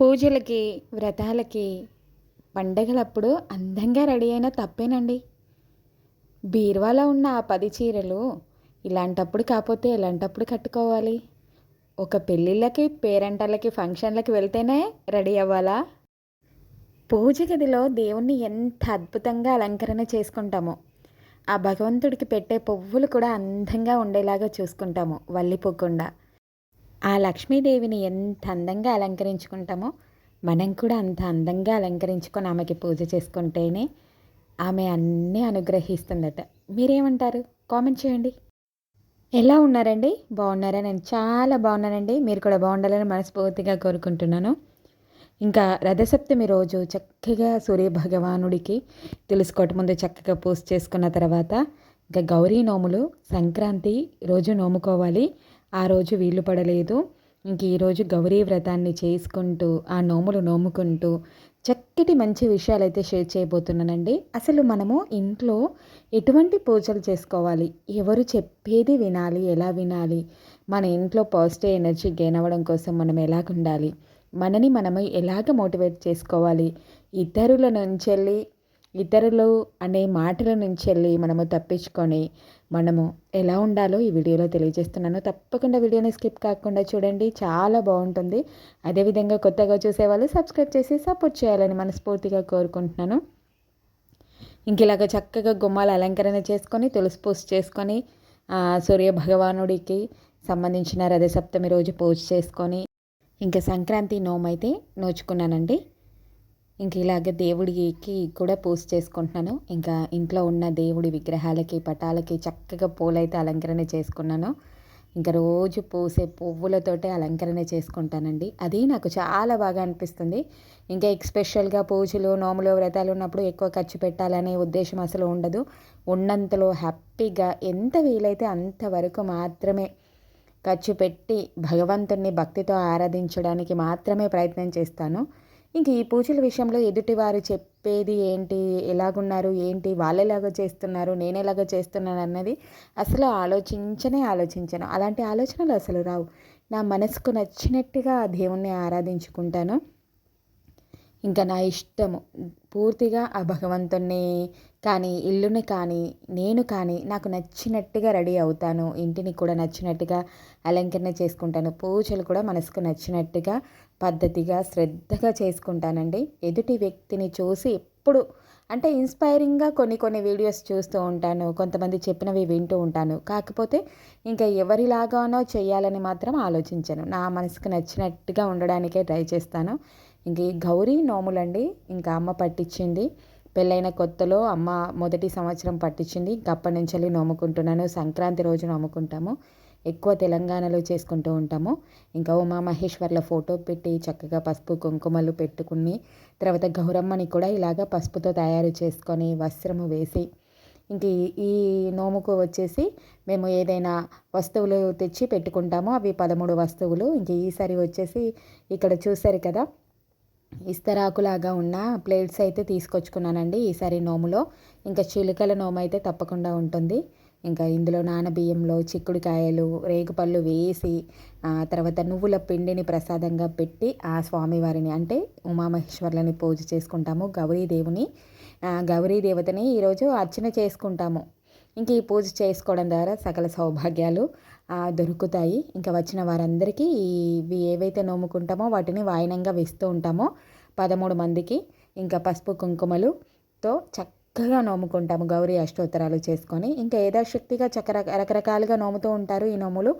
పూజలకి వ్రతాలకి పండగలప్పుడు అందంగా రెడీ అయినా తప్పేనండి. బీరువాలో ఉన్న ఆ పది చీరలు ఇలాంటప్పుడు కాకపోతే ఇలాంటప్పుడు కట్టుకోవాలి? ఒక పెళ్ళిళ్ళకి పేరంటాలకి ఫంక్షన్లకి వెళ్తేనే రెడీ అవ్వాలా? పూజ గదిలో దేవుణ్ణి ఎంత అద్భుతంగా అలంకరణ చేసుకుంటామో ఆ భగవంతుడికి పెట్టే పువ్వులు కూడా అందంగా ఉండేలాగా చూసుకుంటాము వల్లిపోకుండా. ఆ లక్ష్మీదేవిని ఎంత అందంగా అలంకరించుకుంటామో మనం కూడా అంత అందంగా అలంకరించుకొని ఆమెకి పూజ చేసుకుంటేనే ఆమె అన్నీ అనుగ్రహిస్తుందట. మీరేమంటారు? కామెంట్ చేయండి. ఎలా ఉన్నారండి? బాగున్నారా? నేను చాలా బాగున్నానండి. మీరు కూడా బాగుండాలని మనస్ఫూర్తిగా కోరుకుంటున్నాను. ఇంకా రథసప్తమి రోజు చక్కగా సూర్య భగవానుడికి తెలుసుకోవటం ముందు చక్కగా పూజ చేసుకున్న తర్వాత ఇంకా గౌరీ నోములు సంక్రాంతి రోజు నోముకోవాలి. ఆ రోజు వీలు పడలేదు. ఇంక ఈరోజు గౌరీ వ్రతాన్ని చేసుకుంటూ ఆ నోములు నోముకుంటూ చక్కటి మంచి విషయాలు అయితే షేర్ చేయబోతున్నానండి. అసలు మనము ఇంట్లో ఎటువంటి పూజలు చేసుకోవాలి? ఎవరు చెప్పేది వినాలి? ఎలా వినాలి? మన ఇంట్లో పాజిటివ్ ఎనర్జీ గెయిన్ అవ్వడం కోసం మనం ఎలాగ ఉండాలి మనని మనము ఎలాగ మోటివేట్ చేసుకోవాలి? ఇతరుల నుంచి వెళ్ళి ఇతరులు అనే మాటల నుంచి వెళ్ళి మనము తప్పించుకొని మనము ఎలా ఉండాలో ఈ వీడియోలో తెలియజేస్తున్నాను. తప్పకుండా వీడియోని స్కిప్ కాకుండా చూడండి. చాలా బాగుంటుంది. అదేవిధంగా కొత్తగా చూసేవాళ్ళు సబ్స్క్రైబ్ చేసి సపోర్ట్ చేయాలని మనస్ఫూర్తిగా కోరుకుంటున్నాను. ఇంక ఇలాగ చక్కగా గుమ్మాలు అలంకరణ చేసుకొని తులసి పూజ చేసుకొని సూర్య భగవానుడికి సంబంధించిన రథసప్తమి రోజు పూజ చేసుకొని ఇంకా సంక్రాంతి నోమైతే నోచుకున్నానండి. ఇంక ఇలాగ దేవుడికి కూడా పూజ చేసుకుంటున్నాను. ఇంకా ఇంట్లో ఉన్న దేవుడి విగ్రహాలకి పటాలకి చక్కగా పూలైతే అలంకరణ చేసుకున్నాను. ఇంకా రోజు పూసే పువ్వులతోటే అలంకరణ చేసుకుంటానండి. అది నాకు చాలా బాగా అనిపిస్తుంది. ఇంకా ఎక్స్పెషల్గా పూజలు నోములు వ్రతాలు ఉన్నప్పుడు ఎక్కువ ఖర్చు పెట్టాలనే ఉద్దేశం అసలు ఉండదు. ఉన్నంతలో హ్యాపీగా ఎంత వీలైతే అంతవరకు మాత్రమే ఖర్చు పెట్టి భగవంతుణ్ణి భక్తితో ఆరాధించడానికి మాత్రమే ప్రయత్నం చేస్తాను. ఇంక ఈ పూజల విషయంలో ఎదుటివారు చెప్పేది ఏంటి? ఎలాగున్నారు? ఏంటి? వాళ్ళు ఎలాగో చేస్తున్నారు? నేను ఎలాగో చేస్తున్నాను అన్నది అసలు ఆలోచించనే ఆలోచించను. అలాంటి ఆలోచనలు అసలు రావు. నా మనసుకు నచ్చినట్టుగా ఆ దేవుణ్ణి ఆరాధించుకుంటాను. ఇంకా నా ఇష్టము. పూర్తిగా ఆ భగవంతుణ్ణి కానీ ఇల్లుని కానీ నేను కానీ నాకు నచ్చినట్టుగా రెడీ అవుతాను. ఇంటిని కూడా నచ్చినట్టుగా అలంకరణ చేసుకుంటాను. పూజలు కూడా మనసుకు నచ్చినట్టుగా పద్ధతిగా శ్రద్ధగా చేసుకుంటానండి. ఎదుటి వ్యక్తిని చూసి ఎప్పుడు అంటే ఇన్స్పైరింగ్గా కొన్ని కొన్ని వీడియోస్ చూస్తూ ఉంటాను. కొంతమంది చెప్పినవి వింటూ ఉంటాను. కాకపోతే ఇంకా ఎవరిలాగానో చేయాలని మాత్రం ఆలోచించను. నా మనసుకు నచ్చినట్టుగా ఉండడానికే ట్రై చేస్తాను. ఇంక ఈ గౌరీ నోములండి. ఇంకా అమ్మ పట్టించింది పెళ్ళైన కొత్తలో అమ్మ మొదటి సంవత్సరం పట్టించింది గప్ప నుంచి నోముకుంటున్నాను. సంక్రాంతి రోజు నోముకుంటాము. ఎక్కువ తెలంగాణలో చేసుకుంటూ ఉంటాము. ఇంకా ఉమామహేశ్వర్ల ఫోటో పెట్టి చక్కగా పసుపు కుంకుమలు పెట్టుకుని తర్వాత గౌరమ్మని కూడా ఇలాగ పసుపుతో తయారు చేసుకొని వస్త్రము వేసి ఇంక ఈ నోముకు వచ్చేసి మేము ఏదైనా వస్తువులు తెచ్చి పెట్టుకుంటాము. అవి పదమూడు వస్తువులు. ఇంక ఈసారి వచ్చేసి ఇక్కడ చూసారు కదా ఇస్తరాకులాగా ఉన్న ప్లేట్స్ అయితే తీసుకొచ్చుకున్నానండి ఈసారి నోములో. ఇంకా చిలుకల నోము అయితే తప్పకుండా ఉంటుంది. ఇంకా ఇందులో నానబియ్యంలో చిక్కుడుకాయలు రేగుపళ్ళు వేసి తర్వాత నువ్వుల పిండిని ప్రసాదంగా పెట్టి ఆ స్వామివారిని అంటే ఉమామహేశ్వరులని పూజ చేసుకుంటాము గౌరీదేవుని. గౌరీ దేవతని ఈరోజు అర్చన చేసుకుంటాము. ఇంక ఈ పూజ చేసుకోవడం ద్వారా సకల సౌభాగ్యాలు దొరుకుతాయి. ఇంకా వచ్చిన వారందరికీ ఇవి ఏవైతే నోముకుంటామో వాటిని వాయినంగా వేస్తూ ఉంటామో. పదమూడు మందికి ఇంకా పసుపు కుంకుమలుతో చక్కగా నోముకుంటాము. గౌరీ అష్టోత్తరాలు చేసుకొని. ఇంకా యథాశక్తిగా చక్కర రకరకాలుగా నోముతూ ఉంటారు ఈ నోములు.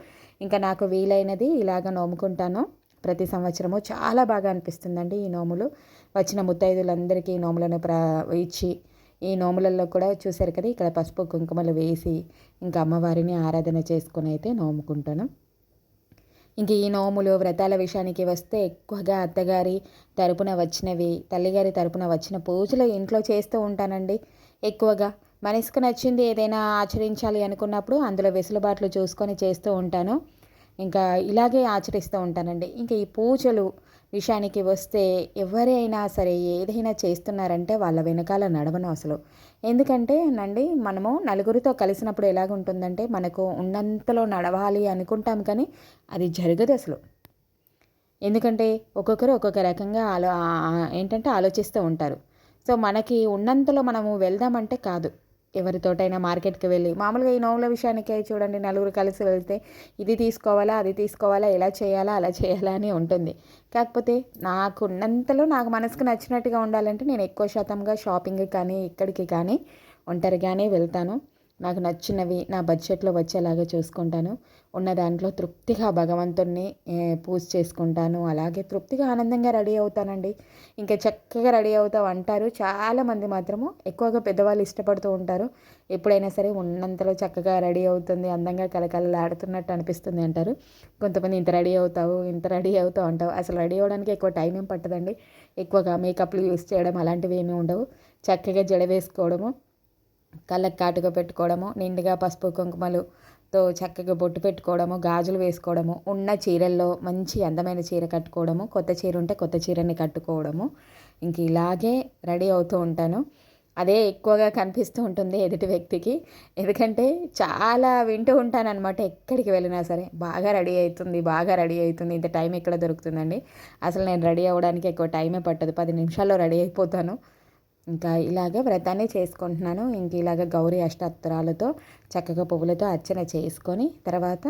ఇంకా నాకు వీలైనది ఇలాగ నోముకుంటాను. ప్రతి సంవత్సరము చాలా బాగా అనిపిస్తుందండి ఈ నోములు. వచ్చిన ముత్తైదులందరికీ నోములను ప్ర ఇచ్చి ఈ నోములలో కూడా చూశారు కదా ఇక్కడ పసుపు కుంకుమలు వేసి ఇంకా అమ్మవారిని ఆరాధన చేసుకుని అయితే నోముకుంటాను. ఇంక ఈ నోములు వ్రతాల విషయానికి వస్తే ఎక్కువగా అత్తగారి తరపున వచ్చినవి తల్లిగారి తరపున వచ్చిన పూజలు ఇంట్లో చేస్తూ ఉంటానండి. ఎక్కువగా మనసుకు నచ్చింది ఏదైనా ఆచరించాలి అనుకున్నప్పుడు అందులో వెసులుబాట్లు చూసుకొని చేస్తూ ఉంటాను. ఇంకా ఇలాగే ఆచరిస్తూ ఉంటానండి. ఇంకా ఈ పూజలు విషయానికి వస్తే ఎవరైనా సరే ఏదైనా చేస్తున్నారంటే వాళ్ళ వెనకాల నడవను అసలు. ఎందుకంటే నండి మనము నలుగురితో కలిసినప్పుడు ఎలాగుంటుందంటే మనకు ఉన్నంతలో నడవాలి అనుకుంటాం కానీ అది జరగదు అసలు. ఎందుకంటే ఒక్కొక్కరు ఒక్కొక్క రకంగా ఆలో ఏంటంటే ఆలోచిస్తూ ఉంటారు. సో మనకి ఉన్నంతలో మనము వెళ్దామంటే కాదు. ఎవరితోటైనా మార్కెట్కి వెళ్ళి. మామూలుగా ఈ నోముల విషయానికే చూడండి నలుగురు కలిసి వెళ్తే ఇది తీసుకోవాలా అది తీసుకోవాలా ఎలా చేయాలా అలా చేయాలా అని ఉంటుంది. కాకపోతే నాకు ఉన్నంతలో నాకు మనసుకు నచ్చినట్టుగా ఉండాలంటే నేను ఎక్కువ శాతంగా షాపింగ్ కానీ ఇక్కడికి కానీ ఒంటరిగానే వెళ్తాను. నాకు నచ్చినవి నా బడ్జెట్లో వచ్చేలాగా చూసుకుంటాను. ఉన్న దాంట్లో తృప్తిగా భగవంతుణ్ణి పూజ చేసుకుంటాను. అలాగే తృప్తిగా ఆనందంగా రెడీ అవుతానండి. ఇంకా చక్కగా రెడీ అవుతావు అంటారు చాలామంది మాత్రము ఎక్కువగా పెద్దవాళ్ళు ఇష్టపడుతూ ఉంటారు. ఎప్పుడైనా సరే ఉన్నంతలో చక్కగా రెడీ అవుతుంది. అందంగా కలకలలాడుతున్నట్టు అనిపిస్తుంది అంటారు. కొంతమంది ఇంత రెడీ అవుతావు ఇంత రెడీ అవుతావు అంటావు. అసలు రెడీ అవ్వడానికి ఎక్కువ టైం ఏం పట్టదండి. ఎక్కువగా మేకప్లు యూస్ చేయడం అలాంటివి ఏమీ ఉండవు. చక్కగా జడ వేసుకోవడము కళ్ళకి కాటుక పెట్టుకోవడము నిండుగా పసుపు కుంకుమలుతో చక్కగా బొట్టు పెట్టుకోవడము గాజులు వేసుకోవడము ఉన్న చీరల్లో మంచి అందమైన చీర కట్టుకోవడము కొత్త చీర ఉంటే కొత్త చీరని కట్టుకోవడము ఇంక ఇలాగే రెడీ అవుతూ ఉంటాను. అదే ఎక్కువగా కనిపిస్తూ ఉంటుంది ఎదుటి వ్యక్తికి. ఎందుకంటే చాలా వింటూ ఉంటాను అనమాట ఎక్కడికి వెళ్ళినా సరే. బాగా రెడీ అవుతుంది బాగా రెడీ అవుతుంది. ఇంత టైం ఎక్కడ దొరుకుతుందండి? అసలు నేను రెడీ అవ్వడానికి ఎక్కువ టైమే పట్టదు. పది నిమిషాల్లో రెడీ అయిపోతాను. ఇంకా ఇలాగ వ్రతాన్ని చేసుకుంటున్నాను. ఇంక ఇలాగ గౌరీ అష్టాత్తరాలతో చక్కగా పువ్వులతో అర్చన చేసుకొని తర్వాత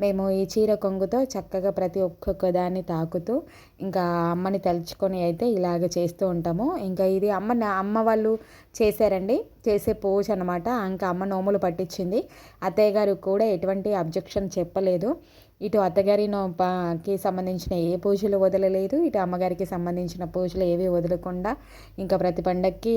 మేము ఈ చీర కొంగుతో చక్కగా ప్రతి ఒక్కొక్క దాన్ని తాకుతూ ఇంకా అమ్మని తలుచుకొని అయితే ఇలాగ చేస్తూ ఉంటాము. ఇంకా ఇది అమ్మ అమ్మ వాళ్ళు చేశారండి. చేసే పూజ అనమాట ఇంకా అమ్మ నోములు పట్టించింది. అత్తయ్య గారు కూడా ఎటువంటి అబ్జెక్షన్ చెప్పలేదు. ఇటు అత్తగారి కి సంబంధించిన ఏ పూజలు వదలలేదు ఇటు అమ్మగారికి సంబంధించిన పూజలు ఏవి వదలకుండా ఇంకా ప్రతి పండక్కి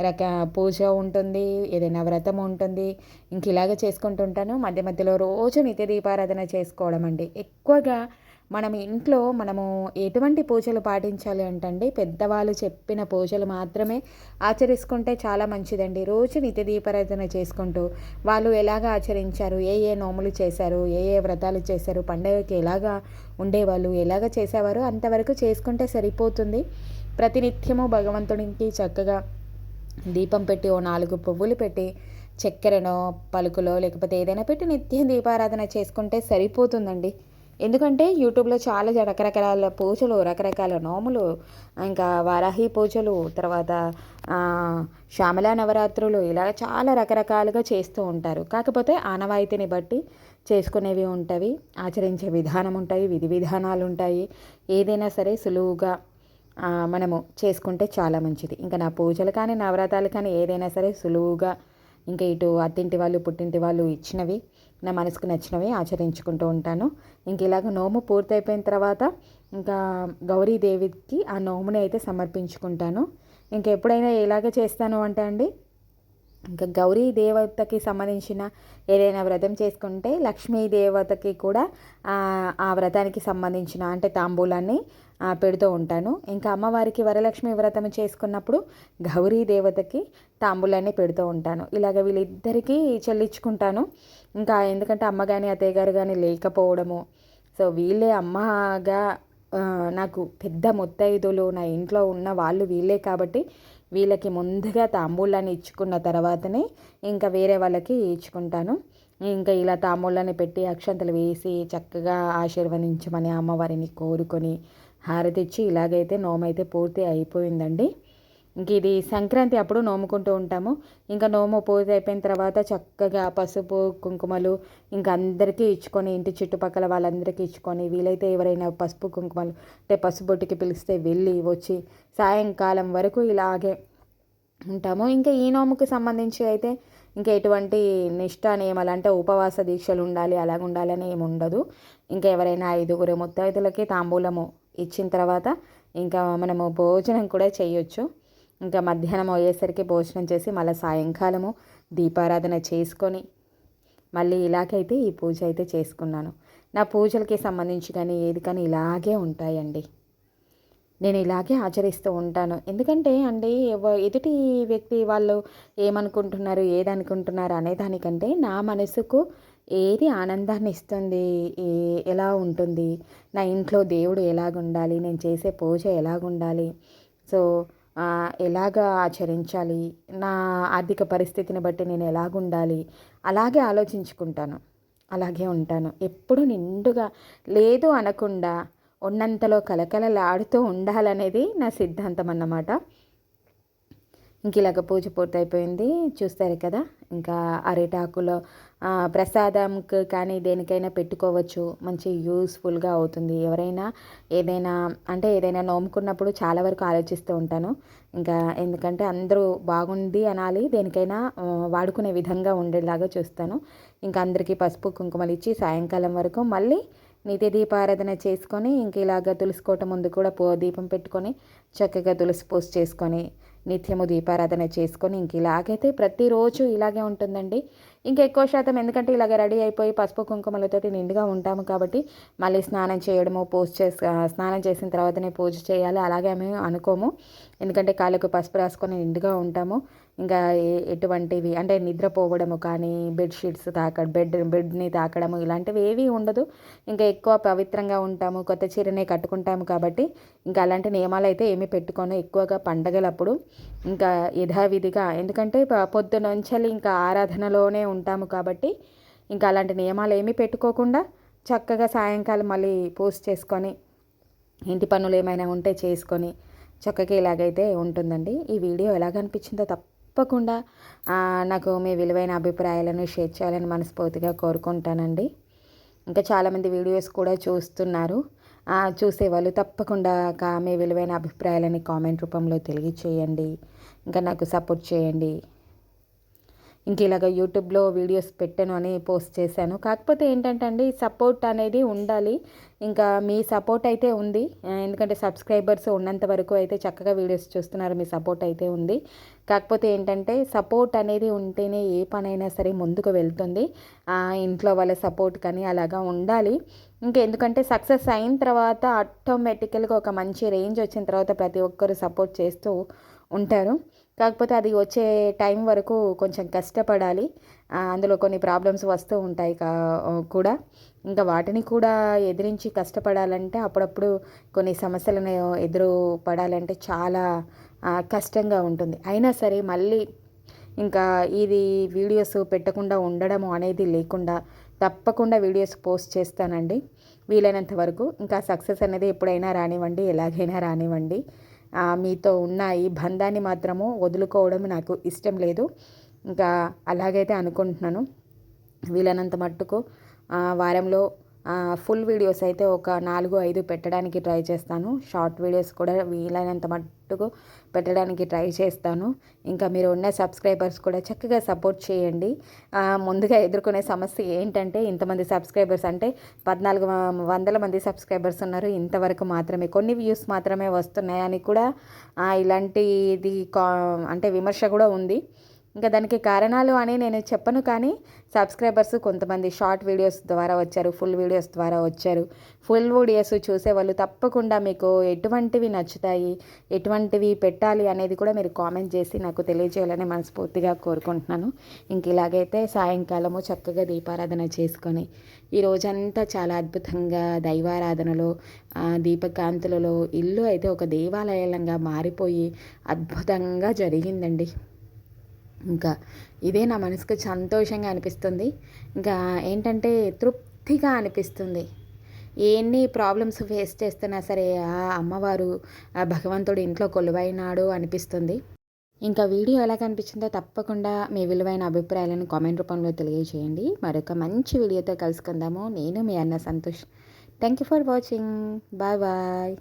రక పూజ ఉంటుంది ఏదైనా వ్రతం ఉంటుంది. ఇంక ఇలాగ చేసుకుంటుంటాను. మధ్య మధ్యలో రోజు నిత్య దీపారాధన చేసుకోవడం అండి. ఎక్కువగా మనం ఇంట్లో మనము ఎటువంటి పూజలు పాటించాలి అంటండి? పెద్దవాళ్ళు చెప్పిన పూజలు మాత్రమే ఆచరిస్తుంటే చాలా మంచిదండి. రోజు నిత్య దీపారాధన చేసుకుంటూ వాళ్ళు ఎలాగ ఆచరించారు? ఏ ఏ నోములు చేశారు? ఏ ఏ వ్రతాలు చేశారు? పండగకి ఎలాగా ఉండేవాళ్ళు? ఎలాగ చేసేవారు? అంతవరకు చేసుకుంటే సరిపోతుంది. ప్రతినిత్యము భగవంతుడికి చక్కగా దీపం పెట్టి ఓ నాలుగు పువ్వులు పెట్టి చక్కెరనో పలుకులో లేకపోతే ఏదైనా పెట్టి నిత్యం దీపారాధన చేసుకుంటే సరిపోతుందండి. ఎందుకంటే యూట్యూబ్లో చాలా రకరకాల పూజలు రకరకాల నోములు ఇంకా వారాహి పూజలు తర్వాత శ్యామల నవరాత్రులు ఇలా చాలా రకరకాలుగా చేస్తూ ఉంటారు. కాకపోతే ఆనవాయితీని బట్టి చేసుకునేవి ఉంటాయి ఆచరించే విధానం ఉంటాయి విధి విధానాలు ఉంటాయి. ఏదైనా సరే సులువుగా మనము చేసుకుంటే చాలా మంచిది. ఇంకా నా పూజలు కానీ నవరాత్రాలు కానీ ఏదైనా సరే సులువుగా ఇంకా ఇటు అత్తింటి వాళ్ళు పుట్టింటి వాళ్ళు ఇచ్చినవి నా మనసుకు నచ్చినవి ఆచరించుకుంటూ ఉంటాను. ఇంక ఇలాగ నోము పూర్తయిపోయిన తర్వాత ఇంకా గౌరీదేవికి ఆ నోముని అయితే సమర్పించుకుంటాను ఇంకెప్పుడైనా ఎలాగ చేస్తాను అంటే అండి ఇంకా గౌరీ దేవతకి సంబంధించిన ఏదైనా వ్రతం చేసుకుంటే లక్ష్మీ దేవతకి కూడా ఆ వ్రతానికి సంబంధించిన అంటే తాంబూలాన్ని పెడుతూ ఉంటాను. ఇంకా అమ్మవారికి వరలక్ష్మి వ్రతం చేసుకున్నప్పుడు గౌరీ దేవతకి తాంబూలాన్ని పెడుతూ ఉంటాను. ఇలాగ వీళ్ళిద్దరికీ చెల్లించుకుంటాను. ఇంకా ఎందుకంటే అమ్మ కానీ అత్తయ్య గారు కానీ లేకపోవడము. సో వీళ్ళే అమ్మగా నాకు పెద్ద ముత్తైదులు నా ఇంట్లో ఉన్న వాళ్ళు వీళ్ళే కాబట్టి వీళ్ళకి ముందుగా తాంబూలాన్ని ఇచ్చుకున్న తర్వాతనే ఇంకా వేరే వాళ్ళకి ఇచ్చుకుంటాను. ఇంకా ఇలా తాంబూలాన్ని పెట్టి అక్షంతలు వేసి చక్కగా ఆశీర్వదించమని అమ్మవారిని కోరుకొని హారతిచ్చి ఇలాగైతే నోమైతే పూర్తి అయిపోయిందండి. ఇంక ఇది సంక్రాంతి అప్పుడు నోముకుంటూ ఉంటాము. ఇంకా నోము పూజ అయిపోయిన తర్వాత చక్కగా పసుపు కుంకుమలు ఇంకా అందరికీ ఇచ్చుకొని ఇంటి చుట్టుపక్కల వాళ్ళందరికీ ఇచ్చుకొని వీలైతే ఎవరైనా పసుపు కుంకుమలు అంటే పసుబొట్టికి పిలిస్తే వెళ్ళి వచ్చి సాయంకాలం వరకు ఇలాగే ఉంటాము. ఇంకా ఈ నోముకి సంబంధించి అయితే ఇంకా ఎటువంటి నిష్ట నియమాలు అంటే ఉపవాస దీక్షలు ఉండాలి అలాగ ఉండాలని ఏమి ఉండదు. ఇంకా ఎవరైనా ఐదుగురు ముత్తైదులకి తాంబూలము ఇచ్చిన తర్వాత ఇంకా మనము భోజనం కూడా చేయొచ్చు. ఇంకా మధ్యాహ్నం అయ్యేసరికి భోజనం చేసి మళ్ళీ సాయంకాలము దీపారాధన చేసుకొని మళ్ళీ ఇలాగైతే ఈ పూజ అయితే చేసుకున్నాను. నా పూజలకి సంబంధించి కానీ ఏది కానీ ఇలాగే ఉంటాయండి. నేను ఇలాగే ఆచరిస్తూ ఉంటాను. ఎందుకంటే అండి ఎదుటి వ్యక్తి వాళ్ళు ఏమనుకుంటున్నారు ఏదనుకుంటున్నారు అనే దానికంటే నా మనసుకు ఏది ఆనందాన్ని ఇస్తుంది ఎలా ఉంటుంది నా ఇంట్లో దేవుడు ఎలాగుండాలి నేను చేసే పూజ ఎలాగుండాలి. సో ఎలాగ ఆచరించాలి? నా ఆర్థిక పరిస్థితిని బట్టి నేను ఎలాగుండాలి? అలాగే ఆలోచించుకుంటాను. అలాగే ఉంటాను. ఎప్పుడు నిండుగా లేదు అనకుండా ఉన్నంతలో కలకలలాడుతూ ఉండాలనేది నా సిద్ధాంతం అన్నమాట. ఇంక ఇలాగ పూజ పూర్తయిపోయింది. చూస్తారు కదా ఇంకా అరిటాకులో ప్రసాదంకి కానీ దేనికైనా పెట్టుకోవచ్చు. మంచి యూస్ఫుల్గా అవుతుంది. ఎవరైనా ఏదైనా అంటే ఏదైనా నోముకున్నప్పుడు చాలా వరకు ఆలోచిస్తూ ఉంటాను. ఇంకా ఎందుకంటే అందరూ బాగుంది అనాలి దేనికైనా వాడుకునే విధంగా ఉండేలాగా చూస్తాను. ఇంకా అందరికీ పసుపు కుంకుమలు ఇచ్చి సాయంకాలం వరకు మళ్ళీ నిత్య దీపారాధన చేసుకొని ఇంక ఇలాగ తులసికోట ముందు కూడా పో దీపం పెట్టుకొని చక్కగా తులసి పూజ చేసుకొని నిత్యము దీపారాధన చేసుకొని ఇంక ఇలాగైతే ప్రతిరోజు ఇలాగే ఉంటుందండి. ఇంకా ఎక్కువ శాతం ఎందుకంటే ఇలాగ రెడీ అయిపోయి పసుపు కుంకుమలతోటి నిండుగా ఉంటాము కాబట్టి మళ్ళీ స్నానం చేయడము పూజ చేసి స్నానం చేసిన తర్వాతనే పూజ చేయాలి. అలాగే మేము అనుకోము. ఎందుకంటే కాళ్ళకు పసుపు రాసుకొని నిండుగా ఉంటాము. ఇంకా ఎటువంటివి? అంటే నిద్రపోవడము కానీ బెడ్షీట్స్ తాక బెడ్ బెడ్ని తాకడము ఇలాంటివి ఏవి ఉండదు. ఇంకా ఎక్కువ పవిత్రంగా ఉంటాము కొత్త చీరనే కట్టుకుంటాము కాబట్టి ఇంకా అలాంటి నియమాలు అయితే ఏమి పెట్టుకోను. ఎక్కువగా పండగలప్పుడు ఇంకా యథావిధిగా. ఎందుకంటే పొద్దునంచలి ఇంకా ఆరాధనలోనే ఉంటాము కాబట్టి ఇంకా అలాంటి నియమాలు ఏమీ పెట్టుకోకుండా చక్కగా సాయంకాలం మళ్ళీ పోస్ట్ చేసుకొని ఇంటి పనులు ఏమైనా ఉంటే చేసుకొని చక్కగా ఇలాగైతే ఉంటుందండి. ఈ వీడియో ఎలాగ అనిపించిందో తప్పకుండా నాకు మీ విలువైన అభిప్రాయాలను షేర్ చేయాలని మనస్ఫూర్తిగా కోరుకుంటానండి. ఇంకా చాలామంది వీడియోస్ కూడా చూస్తున్నారు. చూసేవాళ్ళు తప్పకుండా మీ విలువైన అభిప్రాయాలని కామెంట్ రూపంలో తెలియచేయండి. ఇంకా నాకు సపోర్ట్ చేయండి. ఇంక ఇలాగ యూట్యూబ్లో వీడియోస్ పెట్టాను అని పోస్ట్ చేశాను. కాకపోతే ఏంటంటే అండి సపోర్ట్ అనేది ఉండాలి. ఇంకా మీ సపోర్ట్ అయితే ఉంది. ఎందుకంటే సబ్స్క్రైబర్స్ ఉన్నంత వరకు అయితే చక్కగా వీడియోస్ చూస్తున్నారు మీ సపోర్ట్ అయితే ఉంది. కాకపోతే ఏంటంటే సపోర్ట్ అనేది ఉంటేనే ఏ పనైనా సరే ముందుకు వెళ్తుంది. ఇంట్లో వాళ్ళ సపోర్ట్ కానీ అలాగా ఉండాలి. ఇంకా ఎందుకంటే సక్సెస్ అయిన తర్వాత ఆటోమేటికల్గా ఒక మంచి రేంజ్ వచ్చిన తర్వాత ప్రతి ఒక్కరు సపోర్ట్ చేస్తూ ఉంటారు. కాకపోతే అది వచ్చే టైం వరకు కొంచెం కష్టపడాలి. అందులో కొన్ని ప్రాబ్లమ్స్ వస్తూ ఉంటాయి కా కూడా. ఇంకా వాటిని కూడా ఎదిరించి కష్టపడాలంటే అప్పుడప్పుడు కొన్ని సమస్యలను ఎదురు పడాలంటే చాలా కష్టంగా ఉంటుంది. అయినా సరే మళ్ళీ ఇంకా ఇది వీడియోస్ పెట్టకుండా ఉండడము అనేది లేకుండా తప్పకుండా వీడియోస్ పోస్ట్ చేస్తానండి. వీలైనంత వరకు ఇంకా సక్సెస్ అనేది ఎప్పుడైనా రానివ్వండి ఎలాగైనా రానివ్వండి. మీతో ఉన్న ఈ బంధాన్ని మాత్రము వదులుకోవడం నాకు ఇష్టం లేదు. ఇంకా అలాగైతే అనుకుంటున్నాను. వీలైనంత మట్టుకు వారంలో ఫుల్ వీడియోస్ అయితే ఒక నాలుగు ఐదు పెట్టడానికి ట్రై చేస్తాను. షార్ట్ వీడియోస్ కూడా వీలైనంత మట్టుకు పెట్టడానికి ట్రై చేస్తాను. ఇంకా మీరు ఉన్న సబ్స్క్రైబర్స్ కూడా చక్కగా సపోర్ట్ చేయండి. ముందుగా ఎదుర్కొనే సమస్య ఏంటంటే ఇంతమంది సబ్స్క్రైబర్స్ అంటే పద్నాలుగు వందల మంది సబ్స్క్రైబర్స్ ఉన్నారు. ఇంతవరకు మాత్రమే కొన్ని వ్యూస్ మాత్రమే వస్తున్నాయని కూడా ఇలాంటిది కా అంటే విమర్శ కూడా ఉంది. ఇంకా దానికి కారణాలు అని నేను చెప్పను కానీ సబ్స్క్రైబర్స్ కొంతమంది షార్ట్ వీడియోస్ ద్వారా వచ్చారు ఫుల్ వీడియోస్ ద్వారా వచ్చారు. ఫుల్ వీడియోస్ చూసేవాళ్ళు తప్పకుండా మీకు ఎటువంటివి నచ్చుతాయి ఎటువంటివి పెట్టాలి అనేది కూడా మీరు కామెంట్ చేసి నాకు తెలియజేయాలని మనస్ఫూర్తిగా కోరుకుంటున్నాను. ఇంక ఇలాగైతే సాయంకాలము చక్కగా దీపారాధన చేసుకొని ఈ రోజంతా చాలా అద్భుతంగా దైవారాధనలో దీపకాంతులలో ఇల్లు అయితే ఒక దేవాలయంగా మారిపోయి అద్భుతంగా జరిగిందండి. ఇంకా ఇదే నా మనసుకు సంతోషంగా అనిపిస్తుంది. ఇంకా ఏంటంటే తృప్తిగా అనిపిస్తుంది. ఎన్ని ప్రాబ్లమ్స్ ఫేస్ చేస్తున్నా సరే ఆ అమ్మవారు ఆ భగవంతుడు ఇంట్లో కొలువైనాడు అనిపిస్తుంది. ఇంకా వీడియో ఎలా కనిపించిందో తప్పకుండా మీ విలువైన అభిప్రాయాలను కామెంట్ రూపంలో తెలియజేయండి. మరొక మంచి వీడియోతో కలుసుకుందాము. నేను మీ అన్న Santosh. Thank you for watching bye bye